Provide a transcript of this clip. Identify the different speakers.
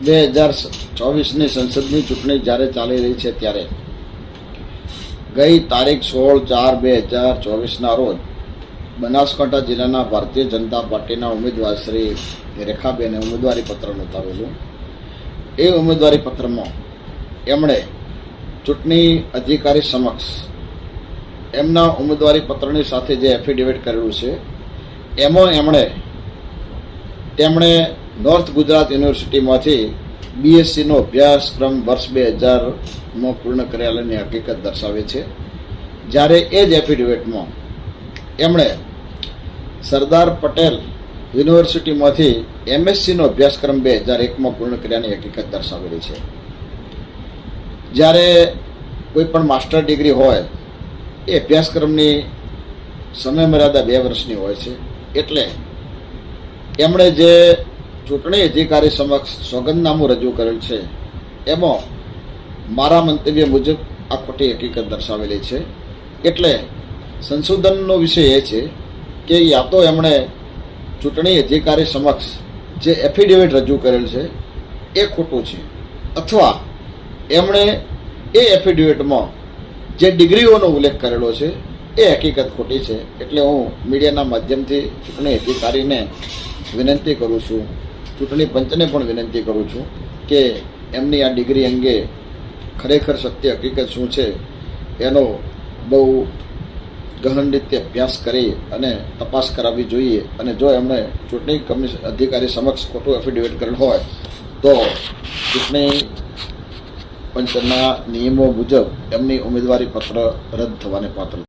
Speaker 1: બે હજાર ચોવીસની સંસદની ચૂંટણી જ્યારે ચાલી રહી છે ત્યારે, ગઈ તારીખ સોળ ચાર બે હજાર ચોવીસના રોજ બનાસકાંઠા જિલ્લાના ભારતીય જનતા પાર્ટીના ઉમેદવાર શ્રી રેખાબેને ઉમેદવારી પત્ર નોંધાવેલું. એ ઉમેદવારી પત્રમાં એમણે ચૂંટણી અધિકારી સમક્ષ એમના ઉમેદવારી પત્રની સાથે જે એફિડેવિટ કરેલું છે, એમાં એમણે, તેમણે નોર્થ ગુજરાત યુનિવર્સિટીમાંથી બીએસસીનો અભ્યાસક્રમ વર્ષ બે હજારમાં પૂર્ણ કરેલાની હકીકત દર્શાવે છે. જ્યારે એ જ એફિડેવિટમાં એમણે સરદાર પટેલ યુનિવર્સિટીમાંથી એમએસસીનો અભ્યાસક્રમ બે હજાર એકમાં પૂર્ણ કર્યાની હકીકત દર્શાવેલી છે. જ્યારે કોઈ પણ માસ્ટર ડિગ્રી હોય, એ અભ્યાસક્રમની સમયમર્યાદા બે વર્ષની હોય છે. એટલે એમણે જે ચૂંટણી અધિકારી સમક્ષ સોગંદનામું રજૂ કરેલ છે. એમાં મારા મંતવ્ય મુજબ આ ખોટી હકીકત દર્શાવેલી છે. એટલે સંશોધનનો વિષય એ છે કે યા તો એમણે ચૂંટણી અધિકારી સમક્ષ જે એફિડેવિટ રજૂ કરેલ છે એ ખોટું છે. અથવા એમણે એ એફિડેવિટમાં જે ડિગ્રીઓનો ઉલ્લેખ કરેલો છે એ હકીકત ખોટી છે. એટલે હું મીડિયાના માધ્યમથી ચૂંટણી અધિકારીને વિનંતી કરું છું ચૂંટણી પંચને પણ વિનંતી કરું છું કે એમની આ ડિગ્રી અંગે ખરેખર સત્ય હકીકત શું છે એનો બહુ ગહન રીતે અભ્યાસ કરી અને તપાસ કરાવવી જોઈએ. અને જો એમણે ચૂંટણી કમિશ, અધિકારી સમક્ષ ખોટું એફિડેવિટ કરેલ હોય, તો ચૂંટણી પંચના નિયમો મુજબ એમની ઉમેદવારી પત્ર રદ થવાને પાત્ર